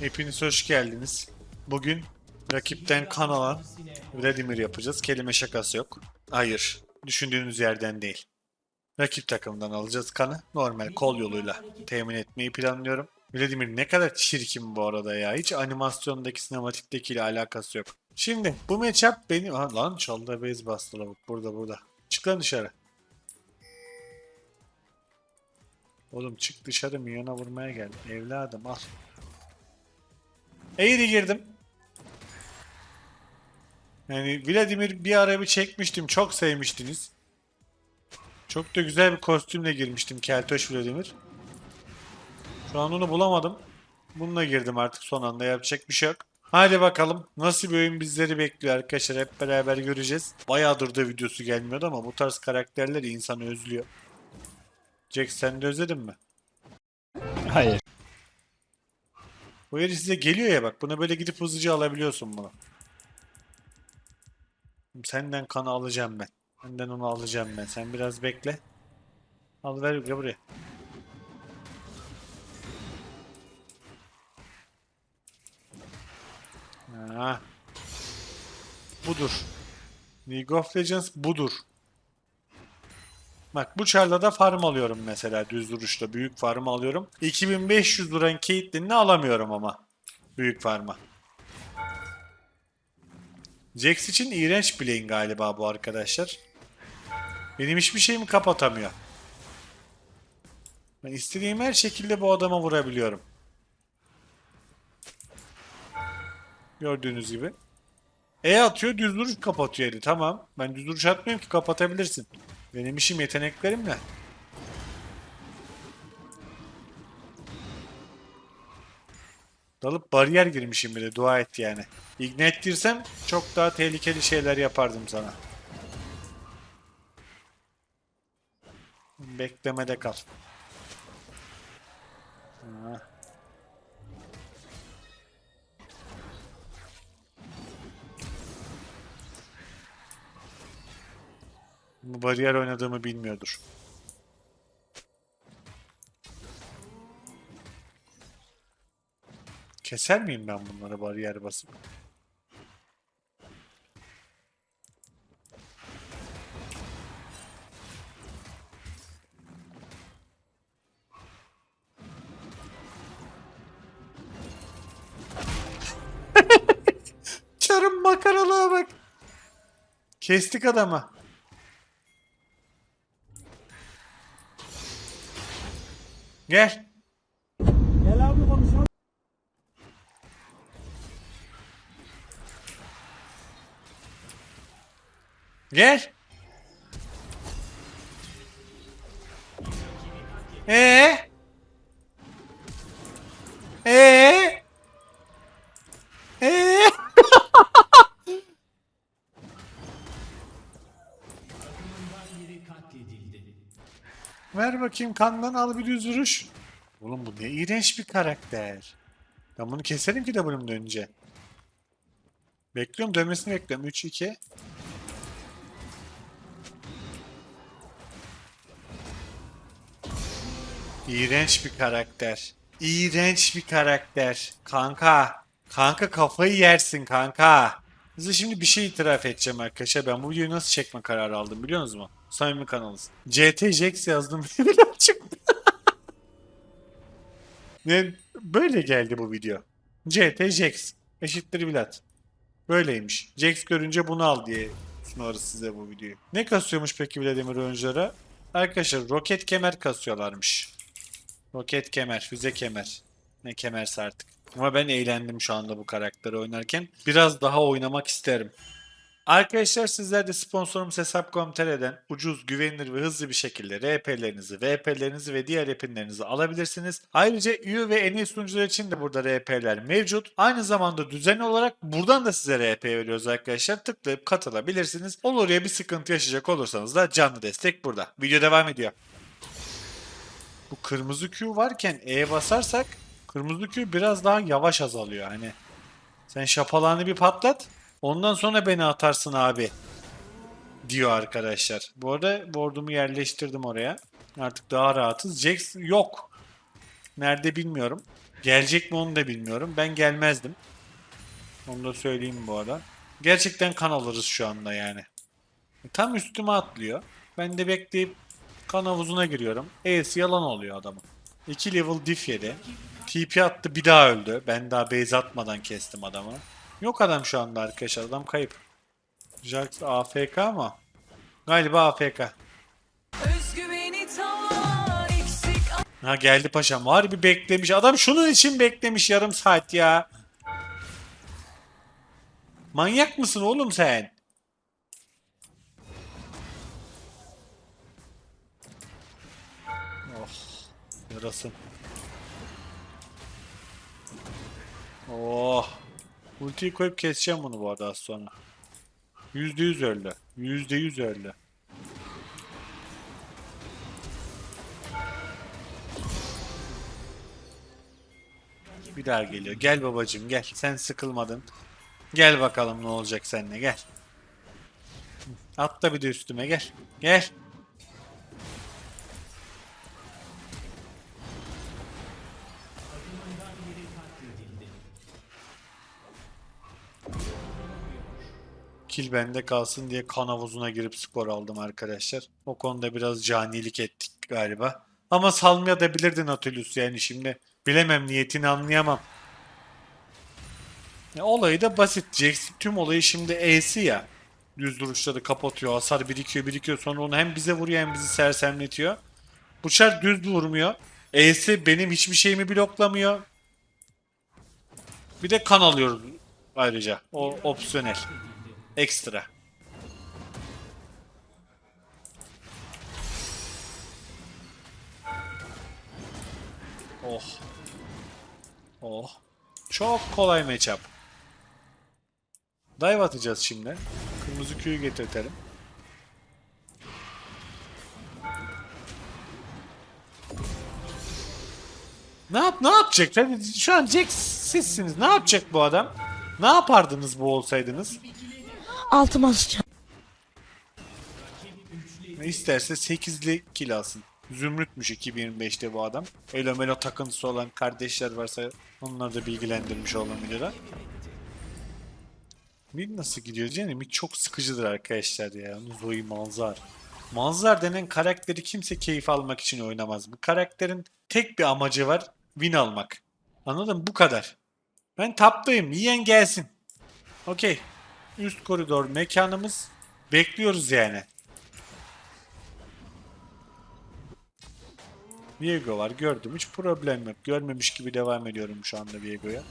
Hepiniz hoş geldiniz. Bugün rakipten kan alan Vladimir yapacağız. Kelime şakası yok. Hayır, düşündüğünüz yerden değil. Rakip takımdan alacağız kanı. Normal kol yoluyla temin etmeyi planlıyorum. Vladimir ne kadar çirkin bu arada ya. Hiç animasyondaki sinematikteki alakası yok. Şimdi bu matchup benim... Ha, lan çaldı base bastı lavuk. Burada burada. Çık lan dışarı. Oğlum çık dışarı milyona vurmaya geldim. Evladım al. Eğri girdim. Yani Vladimir bir ara bir çekmiştim. Çok sevmiştiniz. Çok da güzel bir kostümle girmiştim Keltoş Vladimir. Şu an onu bulamadım. Bununla girdim artık son anda yapacak bir şey yok. Hadi bakalım nasıl bir oyun bizleri bekliyor arkadaşlar hep beraber göreceğiz. Bayağıdır da videosu gelmiyordu ama bu tarz karakterler insanı özlüyor. Jack sen de özledin mi? Hayır. Bu herif size geliyor ya bak. Buna böyle gidip hızlıca alabiliyorsun bunu. Senden kanı alacağım ben. Senden onu alacağım ben. Sen biraz bekle. Al ver gel buraya. Ha. Budur. League of Legends budur. Bak bu çarda da farm alıyorum mesela düz duruşta. Büyük farm alıyorum. 2500 duran Caitlyn'ini alamıyorum ama. Büyük farma. Jax için iğrenç playing galiba bu arkadaşlar. Benim hiçbir şeyimi kapatamıyor. Ben istediğim her şekilde bu adama vurabiliyorum. Gördüğünüz gibi. E atıyor düz duruş kapatıyor eli. Tamam. Ben düz duruş atmıyorum ki kapatabilirsin. Benim işim yeteneklerimle. Dalıp bariyer girmişim bile dua et yani. Ignite girsem çok daha tehlikeli şeyler yapardım sana. Beklemede kal. Bariyer oynadığımı bilmiyordur. Keser miyim ben bunları bariyer basıp? Çarım makaralığa bak. Kestik adamı. Gel. Gel abi konuşalım. Gel. Ee? Ee? Bakayım kandan al bir düz vuruş. Oğlum bu ne iğrenç bir karakter. Ben bunu keserim ki de bölümden önce. Bekliyorum dönmesini bekliyorum. 3 2 İğrenç bir karakter. İğrenç bir karakter. Kanka. Kanka kafayı yersin kanka. Size şimdi bir şey itiraf edeceğim arkadaşlar. Ben bu videoyu nasıl çekme kararı aldım biliyor musunuz mu? Samimi kanalız. CT Jax yazdım bile çıktı. ne? Böyle geldi bu video. CT Jax eşittir Vlad. Böyleymiş. Jax görünce bunu al diye sunarız size bu videoyu. Ne kasıyormuş peki Vladimir oyunculara? Arkadaşlar roket kemer kasıyorlarmış. Roket kemer, füze kemer. Ne kemerse artık. Ama ben eğlendim şu anda bu karakteri oynarken. Biraz daha oynamak isterim. Arkadaşlar sizler de sponsorumuz Hesap.com.tr'den ucuz, güvenilir ve hızlı bir şekilde RP'lerinizi, VP'lerinizi ve diğer epinlerinizi alabilirsiniz. Ayrıca üye ve en iyi sunucular için de burada RP'ler mevcut. Aynı zamanda düzenli olarak buradan da size RP veriyoruz arkadaşlar. Tıklayıp katılabilirsiniz. Olur ya bir sıkıntı yaşayacak olursanız da canlı destek burada. Video devam ediyor. Bu kırmızı Q varken E basarsak kırmızı Q biraz daha yavaş azalıyor. Hani sen şapalağını bir patlat. Ondan sonra beni atarsın abi. Diyor arkadaşlar. Bu arada board'umu yerleştirdim oraya. Artık daha rahatız. Jax yok. Nerede bilmiyorum. Gelecek mi onu da bilmiyorum. Ben gelmezdim. Onu da söyleyeyim bu arada. Gerçekten kan alırız şu anda yani. Tam üstüme atlıyor. Ben de bekleyip kan havuzuna giriyorum. E'si yalan oluyor adamın. 2 level diff yedi. TP attı bir daha öldü. Ben daha base atmadan kestim adamı. Yok adam şu anda arkadaşlar. Adam kayıp. Jax AFK mı? Galiba AFK. Ha geldi paşam. Harbi beklemiş. Adam şunun için beklemiş yarım saat ya. Manyak mısın oğlum sen? Oh. Yarasın. Oh. Ultiyi koyup keseceğim bunu bu arada az sonra. Yüzde yüz öldü. Yüzde yüz öldü. Bir daha geliyor. Gel babacım gel. Sen sıkılmadın. Gel bakalım ne olacak seninle gel. Atla bir de üstüme gel. Gel. Kill bende kalsın diye kan havuzuna girip skor aldım arkadaşlar. O konuda biraz canilik ettik galiba. Ama salmaya da bilirdin Nautilus yani şimdi. Bilemem niyetini anlayamam. Ya olayı da basit. Jax tüm olayı şimdi E'si ya. Düz duruşları kapatıyor. Hasar birikiyor birikiyor. Sonra onu hem bize vuruyor hem bizi sersemletiyor. Bu çar düz vurmuyor. E'si benim hiçbir şeyimi bloklamıyor. Bir de kan alıyoruz ayrıca. O opsiyonel. Ekstra. Oh. Oh. Çok kolay matchup. Dive atacağız şimdi. Kırmızı küyü getirtelim. Ne yap ne yapacak? Şu an Jax sizsiniz. Ne yapacak bu adam? Ne yapardınız bu olsaydınız? Altıma sıçacağım. Ne isterse 8'li kill alsın. Zümrütmüş 2025'te bu adam. Elo Melo takıntısı olan kardeşler varsa onları da bilgilendirmiş olabilir. Mid nasıl gidiyor Jenny? Mid çok sıkıcıdır arkadaşlar ya. Zoe Manzar. Manzar denen karakteri kimse keyif almak için oynamaz. Bu karakterin tek bir amacı var. Win almak. Anladın mı? Bu kadar. Ben taptayım. Yiyen gelsin. Okey. Üst koridor mekanımız. Bekliyoruz yani. Viego var gördüm hiç problem yok. Görmemiş gibi devam ediyorum şu anda Viego'ya.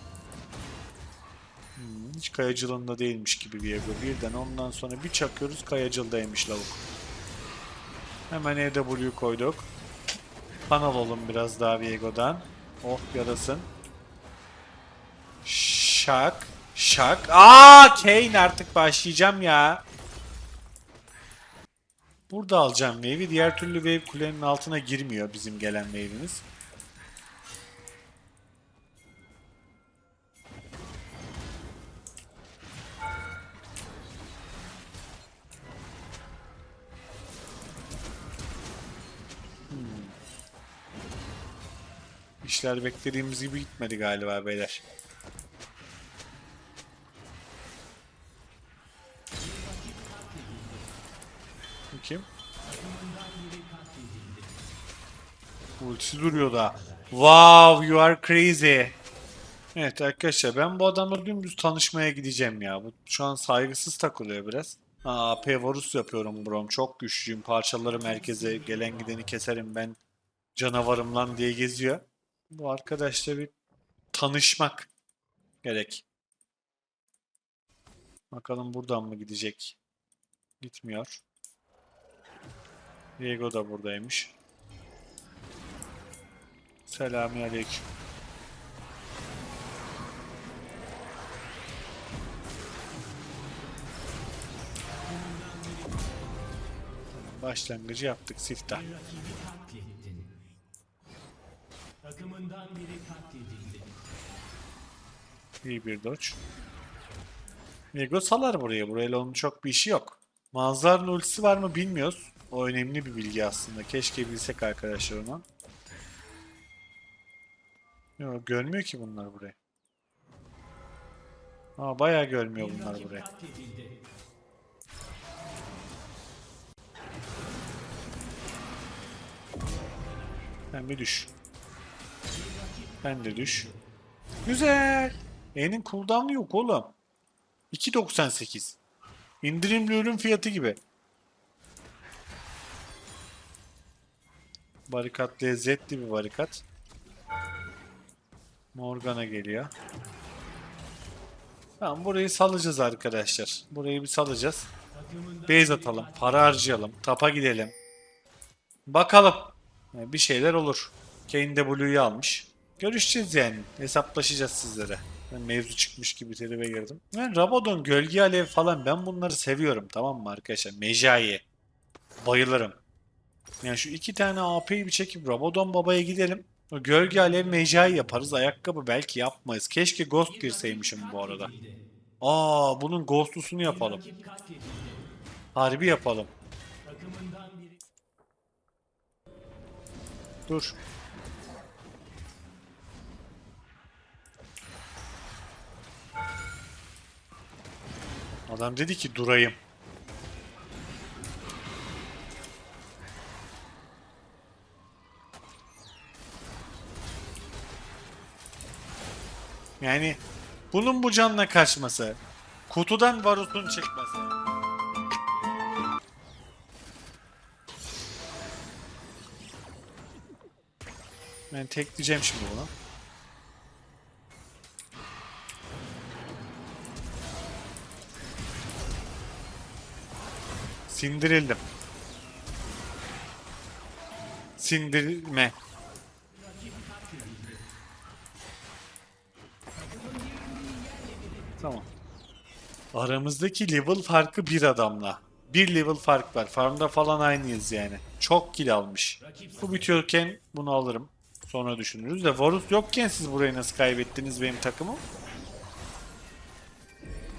Hmm, hiç kayacılığında değilmiş gibi Viego. Birden ondan sonra bir çakıyoruz kayacıldaymış lavuk. Hemen EW koyduk. Kan alalım biraz daha Viego'dan. Oh yarasın. Şak. Şak. Aa Kane artık başlayacağım ya. Burada alacağım wave'i. Diğer türlü wave kulenin altına girmiyor bizim gelen wave'imiz. Hmm. İşler beklediğimiz gibi gitmedi galiba beyler. Ultisi duruyor da. Wow you are crazy. Evet arkadaşlar ben bu adamla dümdüz tanışmaya gideceğim ya. Bu şu an saygısız takılıyor biraz. Aa, AP yapıyorum brom. Çok güçlüyüm. Parçaları merkeze gelen gideni keserim ben. Canavarım lan diye geziyor. Bu arkadaşla bir tanışmak gerek. Bakalım buradan mı gidecek? Gitmiyor. Diego da buradaymış. Selamünaleyküm. Başlangıcı yaptık siftah. İyi bir dodge. Diego salar buraya. Burayla onun çok bir işi yok. Manzar'ın ultisi var mı bilmiyoruz. O önemli bir bilgi aslında. Keşke bilsek arkadaşlar onu. Yok görmüyor ki bunlar burayı. Aa bayağı görmüyor bunlar burayı. Sen bir düş. Ben de düş. Güzel. E'nin cooldown'u yok oğlum. 2.98. İndirimli ürün fiyatı gibi. Barikat lezzetli bir barikat. Morgana geliyor. Tamam burayı salacağız arkadaşlar. Burayı bir salacağız. Base atalım. Para harcayalım. Tapa gidelim. Bakalım. Yani bir şeyler olur. Kane de Blue'yu almış. Görüşeceğiz yani. Hesaplaşacağız sizlere. Ben mevzu çıkmış gibi tribe girdim. Yani Rabadon, Gölge Alev falan ben bunları seviyorum tamam mı arkadaşlar? Mejai. Bayılırım. Yani şu iki tane AP'yi bir çekip Rabadon Baba'ya gidelim. Gölge Alev Mejai yaparız. Ayakkabı belki yapmayız. Keşke Ghost girseymişim bu arada. Aa bunun Ghost'lusunu yapalım. Harbi yapalım. Dur. Adam dedi ki durayım. Yani bunun bu canla kaçması, kutudan Varus'un çıkması. Ben tekleyeceğim şimdi bunu. Sindirildim. Sindirme. Aramızdaki level farkı bir adamla. Bir level fark var. Farmda falan aynıyız yani. Çok kill almış. Bu bitiyorken bunu alırım. Sonra düşünürüz de Varus yokken siz burayı nasıl kaybettiniz benim takımım?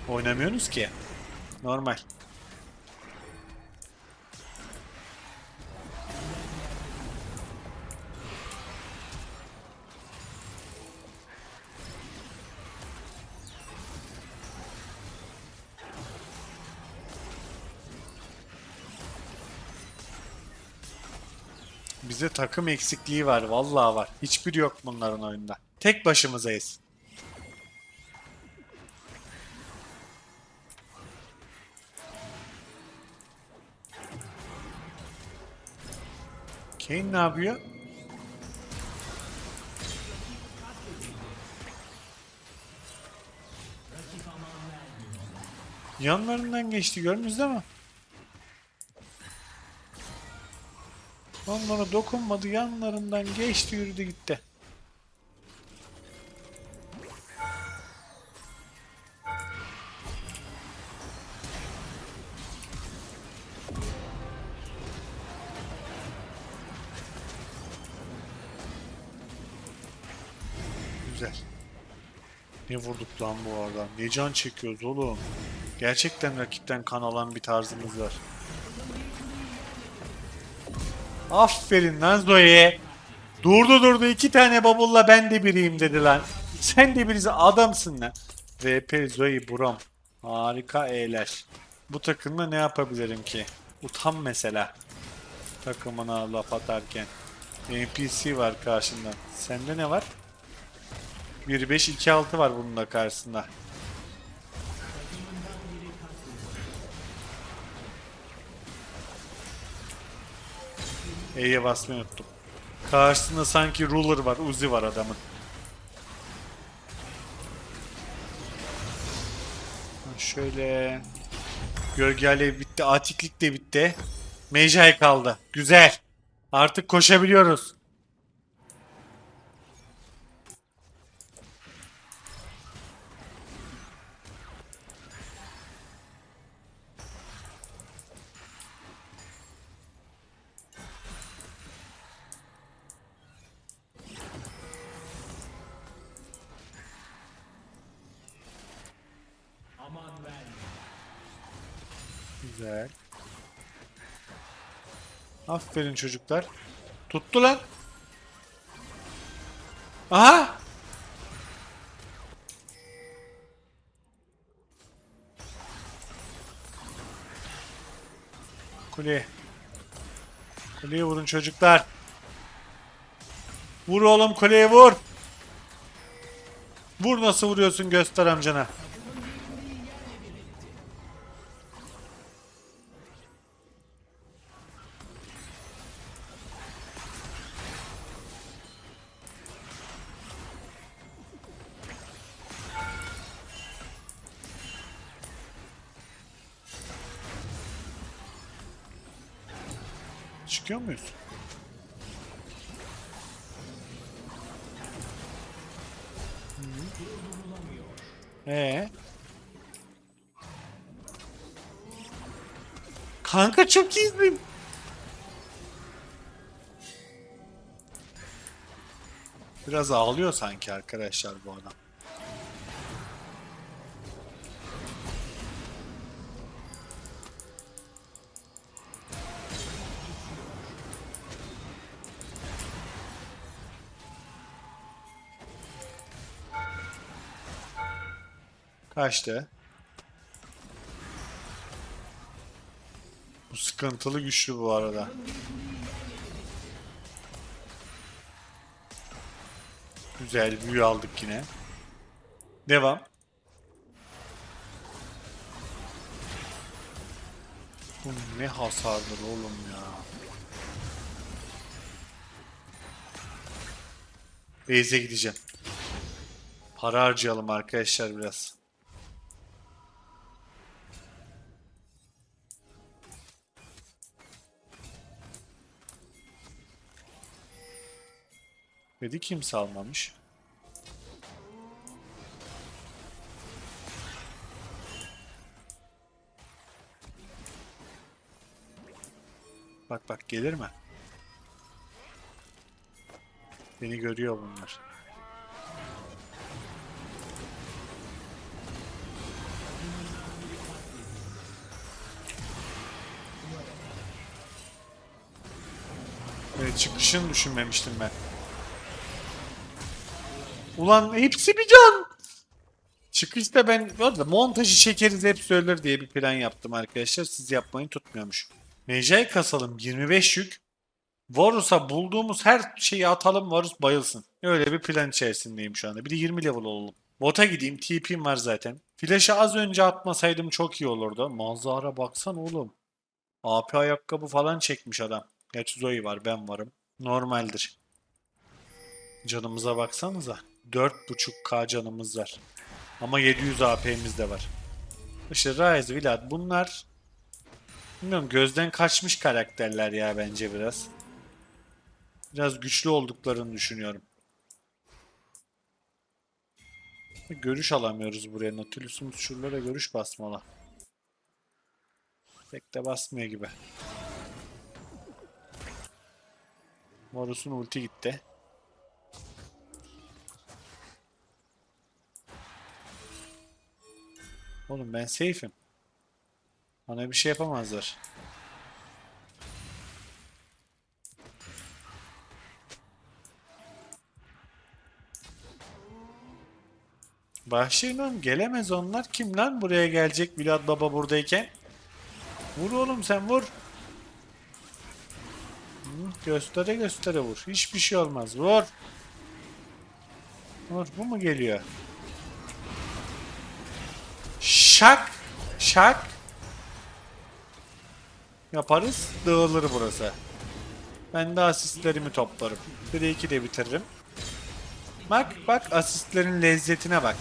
Oynamıyorsunuz ki. Normal. Bize takım eksikliği var. Vallahi var. Hiçbiri yok bunların oyunda. Tek başımızayız. Kane ne yapıyor? Yanlarından geçti gördünüz değil mi? Onlara dokunmadı yanlarından geçti yürüdü gitti. Güzel. Ne vurduk lan bu arada? Ne can çekiyoruz oğlum? Gerçekten rakipten kan alan bir tarzımız var. Aferin lan Zoe. Durdu durdu iki tane babulla ben de biriyim dedi lan. Sen de birisi adamsın lan. VP Zoe Brom. Harika E'ler. Bu takımda ne yapabilirim ki? Utan mesela. Takımına laf atarken. NPC var karşında. Sende ne var? 1-5-2-6 var bunun da karşısında. E'ye basmayı unuttum. Karşısında sanki ruler var, Uzi var adamın. Şöyle Gölge bitti, Atiklik de bitti. Mejai kaldı. Güzel. Artık koşabiliyoruz. Güzel. Aferin çocuklar. Tuttu lan. Aha! Kuleye. Kuleye vurun çocuklar. Vur oğlum kuleye vur. Vur nasıl vuruyorsun göster amcana. Çıkıyor muyuz? Ee? Kanka çok iyisin. Biraz ağlıyor sanki arkadaşlar bu adam. Kaçtı. Bu sıkıntılı güçlü bu arada. Güzel büyü aldık yine. Devam. Bu ne hasardır oğlum ya. Beyze gideceğim. Para harcayalım arkadaşlar biraz. Dedi kimse almamış. Bak bak gelir mi? Beni görüyor bunlar. Evet, çıkışını düşünmemiştim ben. Ulan hepsi bir can. Çıkışta ben orada montajı çekeriz hep söyler diye bir plan yaptım arkadaşlar. Siz yapmayın tutmuyormuş. Mecai kasalım 25 yük. Varus'a bulduğumuz her şeyi atalım Varus bayılsın. Öyle bir plan içerisindeyim şu anda. Bir de 20 level olalım. Bota gideyim. TP'm var zaten. Flash'ı az önce atmasaydım çok iyi olurdu. Manzara baksan oğlum. AP ayakkabı falan çekmiş adam. Gerçi Zoe var ben varım. Normaldir. Canımıza baksanıza. 4.5k canımız var. Ama 700 AP'miz de var. İşte Rise, Vlad bunlar bilmiyorum gözden kaçmış karakterler ya bence biraz. Biraz güçlü olduklarını düşünüyorum. Görüş alamıyoruz buraya. Nautilus'umuz şuralara görüş basmalı. Pek de basmıyor gibi. Varus'un ulti gitti. Oğlum ben safe'im. Bana bir şey yapamazlar. Başlayın oğlum gelemez onlar. Kim lan buraya gelecek Vlad Baba buradayken? Vur oğlum sen vur. Göstere göstere vur. Hiçbir şey olmaz. Vur. Vur. Bu mu geliyor? Şak. Şak. Yaparız. Dağılır burası. Ben de asistlerimi toplarım. 1-2 de bitiririm. Bak bak asistlerin lezzetine bak.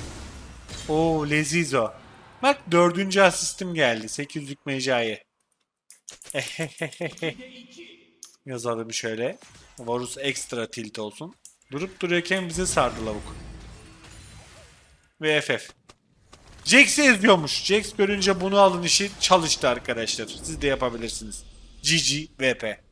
Oo leziz o. Bak dördüncü asistim geldi. 800'lük mecai. Yazalım şöyle. Varus ekstra tilt olsun. Durup duruyorken bize sardı lavuk. Ve FF. Jax'i eziyormuş. Jax görünce bunu alın işi çalıştı arkadaşlar. Siz de yapabilirsiniz. GG VP.